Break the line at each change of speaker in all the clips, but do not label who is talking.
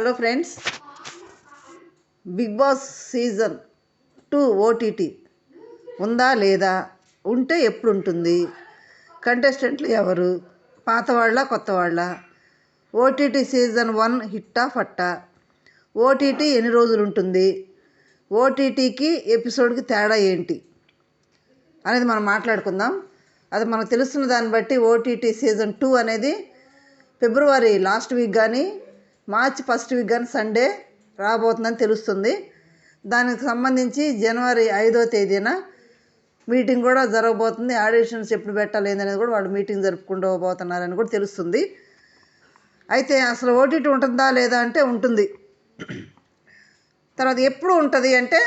Hello friends. Big boss season two OTT ఉందా లేదా? ఉంటే ఎప్పుడు ఉంటుంది కంటెస్టెంట్లు ఎవరు? పాత వాళ్ళ కొత్త వాళ్ళ ఓటీటీ సీజన్ వన్ హిట్టా ఫట్టా? ఓటీటీ ఎన్ని రోజులు ఉంటుంది ఓటీటీకి ఎపిసోడ్కి తేడా ఏంటి? అనేది మనం మాట్లాడుకుందాం. అది మనకు తెలుస్తున్న దాన్ని బట్టి ఓటీటీ సీజన్ టూ అనేది ఫిబ్రవరి లాస్ట్ వీక్ కానీ మార్చ్ ఫస్ట్ వీక్ కానీ సండే రాబోతుందని తెలుస్తుంది. దానికి సంబంధించి జనవరి ఐదో తేదీన మీటింగ్ కూడా జరగబోతుంది. ఆడిషన్స్ ఎప్పుడు పెట్టాలి అనేది కూడా వాళ్ళు మీటింగ్ జరుపుకుంటూ పోతున్నారని కూడా తెలుస్తుంది. అయితే అసలు ఓటీటీ ఉంటుందా లేదా అంటే ఉంటుంది. తర్వాత ఎప్పుడు ఉంటుంది అంటే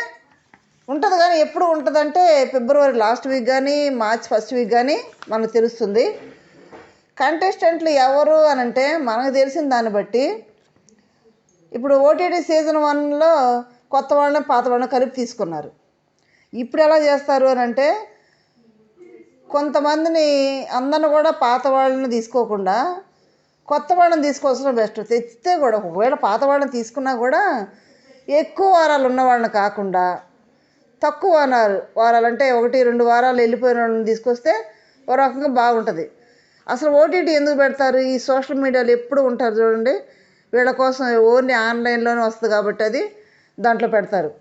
ఉంటుంది కానీ ఎప్పుడు ఉంటుందంటే ఫిబ్రవరి లాస్ట్ వీక్ కానీ మార్చ్ ఫస్ట్ వీక్ కానీ మనకు తెలుస్తుంది. కంటెస్టెంట్లు ఎవరు అని అంటే మనకు తెలిసిన దాన్ని బట్టి ఇప్పుడు ఓటీటీ సీజన్ వన్లో కొత్త వాళ్ళని పాత వాళ్ళని కలిపి తీసుకున్నారు. ఇప్పుడు ఎలా చేస్తారు అని అంటే కొంతమందిని అందరిని కూడా పాత వాళ్ళని తీసుకోకుండా కొత్త వాళ్ళని తీసుకోవాల్సిన బెస్ట్. తెచ్చితే కూడా ఒకవేళ పాత వాళ్ళని తీసుకున్నా కూడా ఎక్కువ వారాలు ఉన్న వాళ్ళని కాకుండా తక్కువ వారాలు వారాలు అంటే ఒకటి రెండు వారాలు వెళ్ళిపోయిన వాళ్ళని తీసుకొస్తే ఒక రకంగా బాగుంటుంది. అసలు ఓటీటీ ఎందుకు పెడతారు? ఈ సోషల్ మీడియాలో ఎప్పుడు ఉంటారు చూడండి. వీళ్ళ కోసం ఓన్లీ ఆన్లైన్లోనే వస్తుంది కాబట్టి అది దాంట్లో పెడతారు.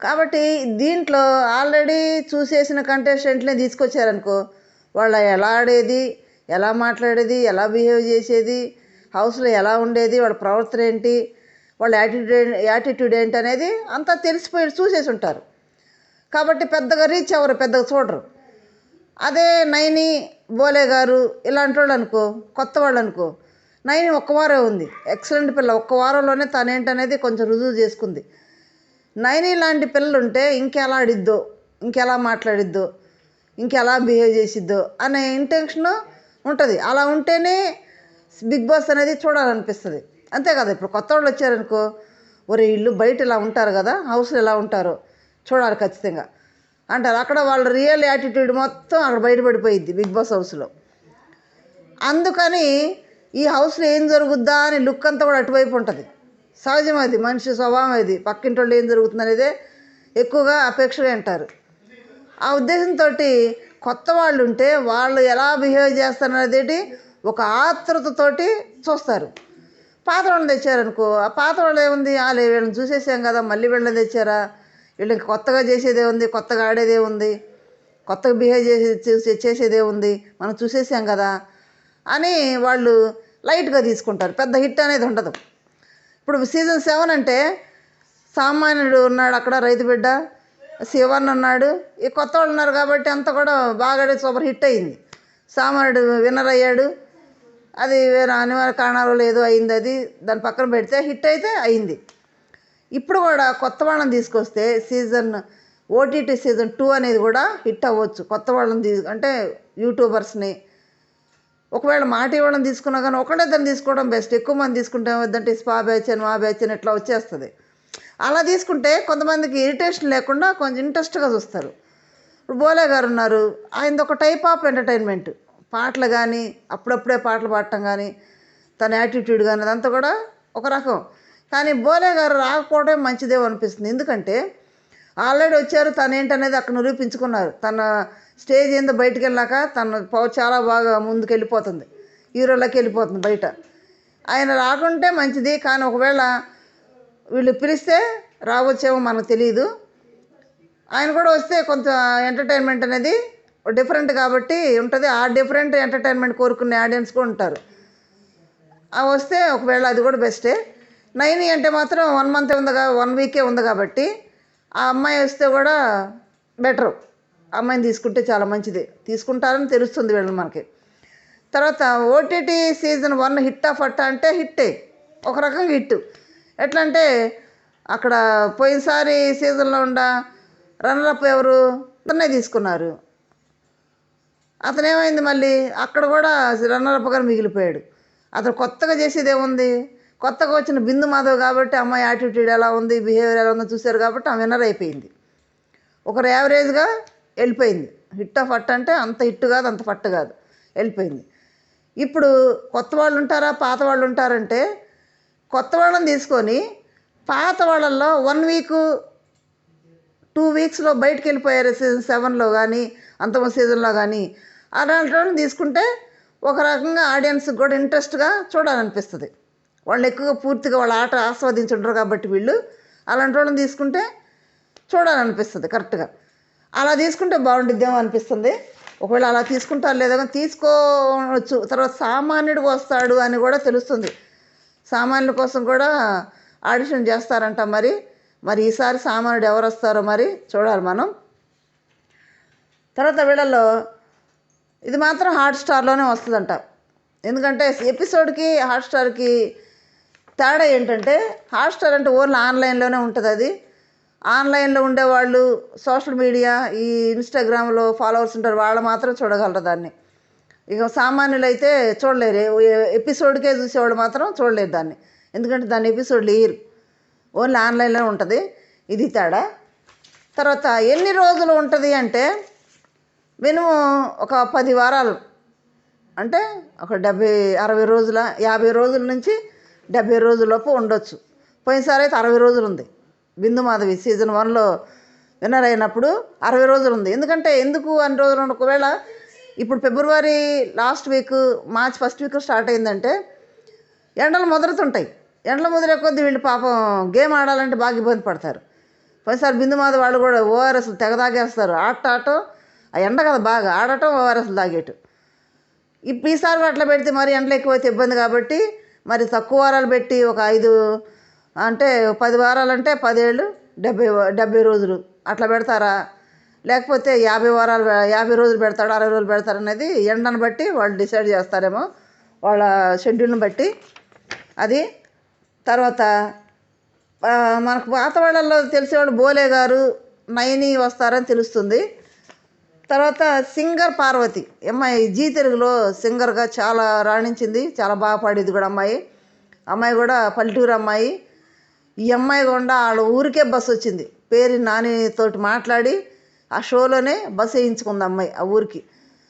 కాబట్టి దీంట్లో ఆల్రెడీ చూసేసిన కంటెస్టెంట్లే తీసుకొచ్చారనుకో వాళ్ళ ఎలా ఆడేది ఎలా మాట్లాడేది ఎలా బిహేవ్ చేసేది హౌస్లో ఎలా ఉండేది వాళ్ళ ప్రవర్తన ఏంటి వాళ్ళ యాటిట్యూడ్ యాటిట్యూడ్ ఏంటి అనేది అంతా తెలిసిపోయి చూసేసి ఉంటారు. కాబట్టి పెద్దగా రీచ్ అవ్వరు పెద్దగా చూడరు. అదే నైని బోలే గారు ఇలాంటి వాళ్ళు అనుకో కొత్త వాళ్ళు అనుకో నైని ఒక్క వారే ఉంది. ఎక్సలెంట్ పిల్ల. ఒక్క వారంలోనే తనేంటనేది కొంచెం రుజువు చేసుకుంది. నైని లాంటి పిల్లలు ఉంటే ఇంకెలా ఆడిద్దో ఇంకెలా మాట్లాడిద్దో ఇంకెలా బిహేవ్ చేసిద్దో అనే ఇంటెన్షన్ ఉంటుంది. అలా ఉంటేనే బిగ్ బాస్ అనేది చూడాలనిపిస్తుంది. అంతే కదా? ఇప్పుడు కొత్త వాళ్ళు వచ్చారనుకో ఒరే ఇల్లు బయట ఇలా ఉంటారు కదా హౌస్లో ఎలా ఉంటారో చూడాలి ఖచ్చితంగా. అంటారు అక్కడ వాళ్ళ రియల్ యాటిట్యూడ్ మొత్తం అక్కడ బయటపడిపోయిద్ది బిగ్ బాస్ హౌస్లో. అందుకని ఈ హౌస్లో ఏం జరుగుద్దా అని లుక్ అంతా కూడా అటువైపు ఉంటుంది. సహజం అది మనిషి స్వభావం అది. పక్కింటి వాళ్ళు ఏం జరుగుతుంది అనేది ఎక్కువగా అపేక్షగా అంటారు ఆ ఉద్దేశంతో కొత్త వాళ్ళు ఉంటే వాళ్ళు ఎలా బిహేవ్ చేస్తారనేది ఒక ఆత్రుతతోటి చూస్తారు. పాత వాళ్ళని తెచ్చారనుకో ఆ పాత వాళ్ళు ఏముంది? వాళ్ళు వీళ్ళని చూసేసాం కదా మళ్ళీ వీళ్ళని తెచ్చారా? వీళ్ళకి కొత్తగా చేసేదే ఉంది కొత్తగా ఆడేదే ఉంది కొత్తగా బిహేవ్ చేసే చేసేదే ఉంది మనం చూసేసాం కదా అని వాళ్ళు లైట్గా తీసుకుంటారు. పెద్ద హిట్ అనేది ఉండదు. ఇప్పుడు సీజన్ సెవెన్ అంటే సామాన్యుడు ఉన్నాడు అక్కడ రైతు బిడ్డ శివన్ ఉన్నాడు. ఈ కొత్త వాళ్ళు ఉన్నారు కాబట్టి అంతా కూడా బాగా సూపర్ హిట్ అయింది. సామాన్యుడు విన్నర్ అయ్యాడు. అది వేరే అనివార్య కారణాలు లేదో అయింది అది. దాని పక్కన పెడితే హిట్ అయితే అయింది. ఇప్పుడు కూడా కొత్త వాళ్ళని తీసుకొస్తే సీజన్ ఓటీటీ సీజన్ టూ అనేది కూడా హిట్ అవ్వచ్చు. కొత్త వాళ్ళని తీ అంటే యూట్యూబర్స్ని ఒకవేళ మాట ఇవ్వడం తీసుకున్నా కానీ ఒకటే దాన్ని తీసుకోవడం బెస్ట్ ఎక్కువ మంది తీసుకుంటే వద్దంటే స్పా బ్యాచ్ అని మా బ్యాచ్ అని ఇట్లా వచ్చేస్తుంది. అలా తీసుకుంటే కొంతమందికి ఇరిటేషన్ లేకుండా కొంచెం ఇంట్రెస్ట్గా చూస్తారు. ఇప్పుడు బోలే గారు ఉన్నారు. ఆయనది ఒక టైప్ ఆఫ్ ఎంటర్టైన్మెంట్ పాటలు కానీ అప్పుడప్పుడే పాటలు పాడటం కానీ తన యాటిట్యూడ్ కానీ అదంతా కూడా ఒక రకం. కానీ బోలే గారు రాకపోవడం మంచిదేమో అనిపిస్తుంది. ఎందుకంటే ఆల్రెడీ వచ్చారు తను ఏంటనేది అక్కడ నిరూపించుకున్నారు. తన స్టేజ్ ఏందో బయటకు వెళ్ళాక తన పవర్ చాలా బాగా ముందుకు వెళ్ళిపోతుంది హీరోలోకి వెళ్ళిపోతుంది బయట. ఆయన రాకుంటే మంచిది కానీ ఒకవేళ వీళ్ళు పిలిస్తే రావచ్చేమో మనకు తెలియదు ఆయన కూడా వస్తే కొంత ఎంటర్టైన్మెంట్ అనేది డిఫరెంట్ కాబట్టి ఉంటుంది. ఆ డిఫరెంట్ ఎంటర్టైన్మెంట్ కోరుకునే ఆడియన్స్ కూడా ఉంటారు. ఆ వస్తే ఒకవేళ అది కూడా బెస్టే నైని అంటే మాత్రం వన్ మంత్ ఉంది వన్ వీకే ఉంది కాబట్టి ఆ అమ్మాయి వస్తే కూడా బెటరు అమ్మాయిని తీసుకుంటే చాలా మంచిది. తీసుకుంటారని తెలుస్తుంది వీళ్ళని మనకి. తర్వాత ఓటీటీ సీజన్ వన్ హిట్ ఆఫ్ అట్ట అంటే హిట్టే. ఒక రకంగా హిట్. ఎట్లా అంటే అక్కడ పోయినసారి సీజన్లో ఉండ రన్నరప్ ఎవరు? అతనే తీసుకున్నారు. అతను ఏమైంది మళ్ళీ? అక్కడ కూడా రన్నరప్గా మిగిలిపోయాడు. అతను కొత్తగా చేసేది ఏముంది? కొత్తగా వచ్చిన బిందు మాధవ్ కాబట్టి అమ్మాయి యాటిట్యూడ్ ఎలా ఉంది? బిహేవియర్ ఎలా ఉందో చూశారు కాబట్టి ఆమె విన్నర్ అయిపోయింది. ఒకరు యావరేజ్గా వెళ్ళిపోయింది. హిట్ ఆఫ్ అట్ అంటే అంత హిట్ కాదు అంత పట్టు కాదు. వెళ్ళిపోయింది. ఇప్పుడు కొత్త వాళ్ళు ఉంటారా పాత వాళ్ళు ఉంటారంటే కొత్త వాళ్ళని తీసుకొని పాత వాళ్ళల్లో వన్ వీక్ టూ వీక్స్లో బయటకు వెళ్ళిపోయారు సీజన్ సెవెన్లో కానీ అంతమ సీజన్లో కానీ అలాంటి వాళ్ళని తీసుకుంటే ఒక రకంగా ఆడియన్స్కి కూడా ఇంట్రెస్ట్గా చూడాలనిపిస్తుంది. వాళ్ళు ఎక్కువగా పూర్తిగా వాళ్ళ ఆట ఆస్వాదించుంటారు కాబట్టి వీళ్ళు అలాంటి వాళ్ళని తీసుకుంటే చూడాలనిపిస్తుంది కరెక్ట్గా. అలా తీసుకుంటే బాగుండిద్దేమో అనిపిస్తుంది. ఒకవేళ అలా తీసుకుంటారు లేదో కానీ తీసుకోవచ్చు. తర్వాత సామాన్యుడికి వస్తాడు అని కూడా తెలుస్తుంది. సామాన్యుల కోసం కూడా ఆడిషన్ చేస్తారంట మరి. మరి ఈసారి సామాన్యుడు ఎవరు వస్తారో మరి చూడాలి మనం. తర్వాత వీళ్ళలో ఇది మాత్రం హాట్ స్టార్లోనే వస్తుందంట. ఎందుకంటే ఎపిసోడ్కి హాట్ స్టార్కి తేడా ఏంటంటే హాట్ స్టార్ అంటే ఓన్లీ ఆన్లైన్లోనే ఉంటుంది అది. ఆన్లైన్లో ఉండేవాళ్ళు సోషల్ మీడియా ఈ ఇన్స్టాగ్రామ్లో ఫాలోవర్స్ ఉంటారు వాళ్ళు మాత్రం చూడగలరు దాన్ని. ఇక సామాన్యులు అయితే చూడలేరు ఎపిసోడ్కే చూసేవాళ్ళు మాత్రం చూడలేరు దాన్ని. ఎందుకంటే దాని ఎపిసోడ్లు ఇయ్యరు ఓన్లీ ఆన్లైన్లో ఉంటుంది. ఇది తేడా. తర్వాత ఎన్ని రోజులు ఉంటుంది అంటే మినిమం ఒక పది వారాలు. అంటే ఒక డెబ్బై అరవై రోజుల యాభై రోజుల నుంచి డెబ్బై రోజులలోపు ఉండొచ్చు. పోయినసారి అయితే అరవై రోజులు ఉంది. బిందు మాధవి సీజన్ వన్లో విన్నర్ అయినప్పుడు అరవై రోజులు ఉంది. ఎందుకంటే ఎందుకు అన్ని రోజులు ఒకవేళ ఇప్పుడు February last week March first week start అయిందంటే ఎండలు ముదరుతుంటాయి ఎండలు ముదిరే కొద్దీ వీళ్ళు పాపం గేమ్ ఆడాలంటే బాగా ఇబ్బంది పడతారు. పోయినసారి బిందు మాధవి వాళ్ళు కూడా ఓఆర్ఎస్ తెగ తాగేస్తారు. ఆట ఆటం ఆ ఎండ కదా బాగా. ఆడటం ఓఆర్ఎస్ తాగేయటం ఇప్పుడు ఈసారి అట్లా పెడితే మరి ఎండలు ఎక్కువైతే ఇబ్బంది కాబట్టి మరి తక్కువ వారాలు పెట్టి ఒక ఐదు అంటే పది వారాలంటే పదేళ్ళు డెబ్బై డెబ్బై రోజులు. అట్లా పెడతారా? లేకపోతే యాభై వారాలు యాభై రోజులు పెడతాడు అరవై రోజులు పెడతారు అనేది ఎండను బట్టి వాళ్ళు డిసైడ్ చేస్తారేమో. వాళ్ళ షెడ్యూల్ని బట్టి. అది తర్వాత మనకు పాత వాళ్ళల్లో తెలిసేవాడు బోలే గారు నయని వస్తారని తెలుస్తుంది. తర్వాత సింగర్ పార్వతి. అమ్మాయి జీ తెలుగులో సింగర్గా చాలా రాణించింది చాలా బాగా పాడేది కూడా అమ్మాయి. అమ్మాయి కూడా పల్లెటూరు అమ్మాయి. ఈ అమ్మాయి కూడా వాళ్ళ ఊరికే బస్సు వచ్చింది. పేరు నానితోటి మాట్లాడి ఆ షోలోనే బస్సు వేయించుకుంది అమ్మాయి ఆ ఊరికి.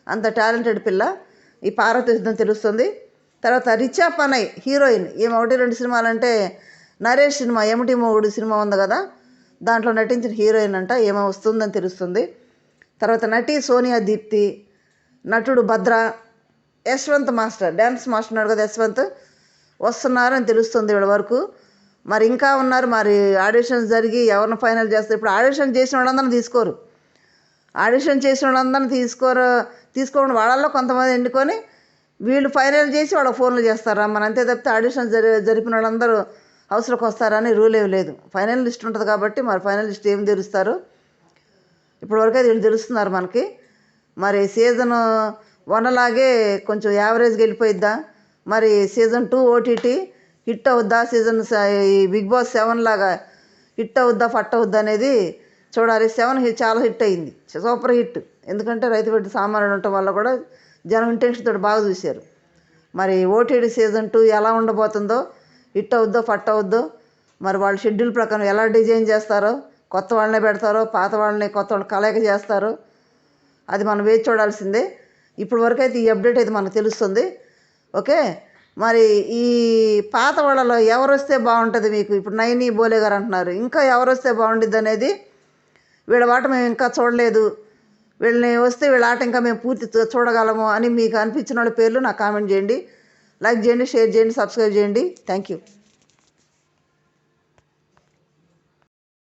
అంత టాలెంటెడ్ పిల్ల. ఈ పార్వతి యుద్ధం తెలుస్తుంది. తర్వాత రిచా పనయ్ హీరోయిన్. ఈమె ఒకటి రెండు సినిమాలు అంటే నరేష్ సినిమా ఎమిటి మూడు సినిమా ఉంది కదా? దాంట్లో నటించిన హీరోయిన్ అంట. ఏమో వస్తుందని తెలుస్తుంది. తర్వాత నటి సోనియా దీప్తి నటుడు Bhadra Yashwant master. Dance master ఉన్నాడు కదా యశ్వంత్. వస్తున్నారని తెలుస్తుంది వీళ్ళ వరకు. మరి ఇంకా ఉన్నారు మరి ఆడిషన్స్ జరిగి ఎవరిని ఫైనల్ చేస్తారు? ఇప్పుడు ఆడిషన్ చేసిన వాళ్ళందరినీ తీసుకోరు. ఆడిషన్ చేసిన వాళ్ళందరినీ తీసుకోరు తీసుకోకుండా వాళ్ళల్లో కొంతమంది ఎండుకొని వీళ్ళు ఫైనల్ చేసి వాళ్ళకి ఫోన్లు చేస్తారా. మన అంతే తప్పితే ఆడిషన్ జరి జరిపిన వాళ్ళందరూ హౌస్లోకి వస్తారని రూల్ ఏమి లేదు. ఫైనల్ లిస్ట్ ఉంటుంది కాబట్టి మరి ఫైనల్ లిస్ట్ ఏం తెలుస్తారు? ఇప్పటివరకు అయితే వీళ్ళు తెలుస్తున్నారు మనకి. మరి సీజన్ వన్ లాగే కొంచెం యావరేజ్గా వెళ్ళిపోయిద్దా? మరి సీజన్ టూ ఓటీటీ హిట్ అవుద్దా సీజన్ ఈ బిగ్ బాస్ సెవెన్ లాగా హిట్ అవుద్దా ఫట్ అవుద్దా అనేది చూడాలి. సెవెన్ హిట్ చాలా హిట్ అయింది. Super hit. ఎందుకంటే రైతు పెట్టి సామాన్యుడు ఉండటం వల్ల కూడా జనం ఇంటెన్షన్ తోటి బాగా చూశారు. మరి ఓటీడి సీజన్ టూ ఎలా ఉండబోతుందో హిట్ అవుద్దో ఫట్ అవుద్దో మరి వాళ్ళ షెడ్యూల్ ప్రకారం ఎలా డిజైన్ చేస్తారో కొత్త వాళ్ళనే పెడతారో పాత వాళ్ళని కొత్త వాళ్ళు కలయిక చేస్తారో అది మనం వేచి చూడాల్సిందే. ఇప్పుడు వరకు అయితే ఈ అప్డేట్ అయితే మనకు తెలుస్తుంది. ఓకే? మరి ఈ పాత వాళ్ళలో ఎవరు వస్తే బాగుంటుంది మీకు? ఇప్పుడు నయని బోలే గారు అంటున్నారు. ఇంకా ఎవరు వస్తే బాగుండిద్ది అనేది వీళ్ళ వాట మేము ఇంకా చూడలేదు. వీళ్ళని వస్తే వీళ్ళ ఆట ఇంకా మేము పూర్తి చూడగలము అని మీకు అనిపించిన వాళ్ళ పేర్లు నాకు కామెంట్ చేయండి. లైక్ చేయండి షేర్ చేయండి సబ్స్క్రైబ్ చేయండి. Thank you.